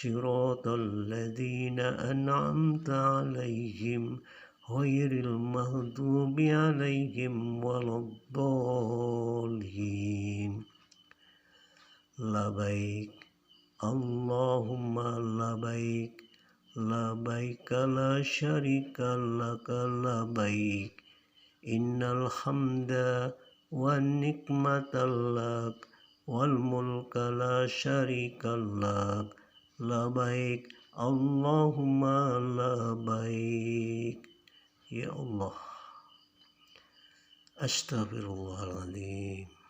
صراط الذين أنعمت عليهم غير المغضوب عليهم ولا الضالين. لبيك اللهم لبيك لبيك لا شريك لك لبيك إن الحمد والنعمة لك والملك لا شريك لك لبيك اللهم لبيك. يا الله. أستغفر الله العظيم.